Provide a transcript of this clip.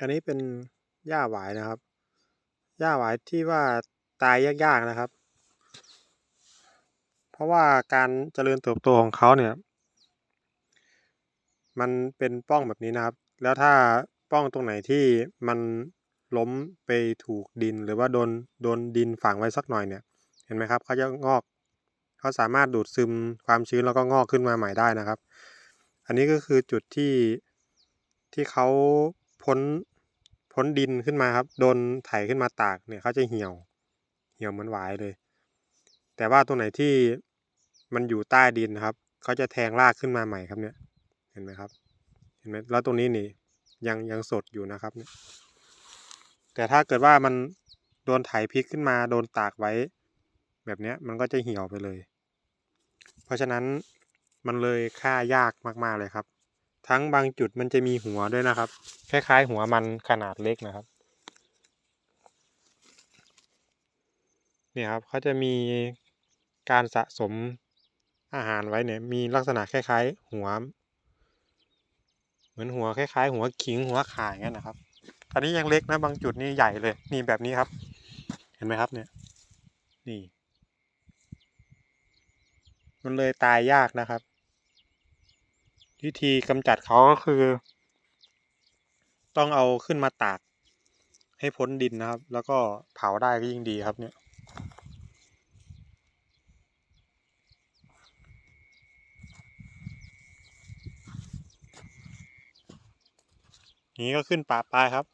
อันนี้เป็นหญ้าหวายนะครับ หญ้าหวายที่ว่าตายยากๆนะครับ เพราะว่าการเจริญเติบโตของเขาเนี่ย มันเป็นป้องแบบนี้นะครับ แล้วถ้าป้องตรงไหนที่มันล้มไปถูกดินหรือว่าโดนโดนดินฝังไว้สักหน่อยเนี่ย เห็นไหมครับเขาจะงอกเขาสามารถดูดซึมความชื้นแล้วก็งอกขึ้นมาใหม่ได้นะครับ อันนี้ก็คือจุดที่ที่เขา พ้นพ้นดินขึ้นมาครับ โดนไถขึ้นมาตากเนี่ยเขาจะเหี่ยว เหี่ยวเหมือนหวายเลย แต่ว่าตรงไหนที่มันอยู่ใต้ดินครับเขาจะแทงรากขึ้นมาใหม่ครับเนี่ยเห็นไหมครับ เห็นไหมแล้วตรงนี้นี่ยังยังสดอยู่นะครับเนี่ยแต่ถ้าเกิดว่ามันโดนไถพลิกขึ้นมาโดนตากไว้ แบบเนี้ยมันก็จะเหี่ยวไปเลย เพราะฉะนั้นมันเลยฆ่ายากมากๆเลยครับ ทั้งบางจุดมันจะมีหัวด้วยนะครับ คล้ายๆ หัวมันขนาดเล็กนะครับ เนี่ยครับเขาจะมีการสะสมอาหารไว้เนี่ยมีลักษณะคล้ายๆ หัว เหมือนหัวคล้ายๆ หัวขิงหัวข่ายงั้นนะครับอันนี้ยังเล็กนะบางจุดนี่ใหญ่เลยนี่แบบนี้ครับ เห็นไหมครับเนี่ย นี่ มันเลยตายยากนะครับ วิธีกำจัดเขาก็คือ ต้องเอาขึ้นมาตาก ให้พ้นดินนะครับ แล้วก็เผาได้ก็ยิ่งดีครับเนี่ยนี้ก็ขึ้นป่าปลายครับ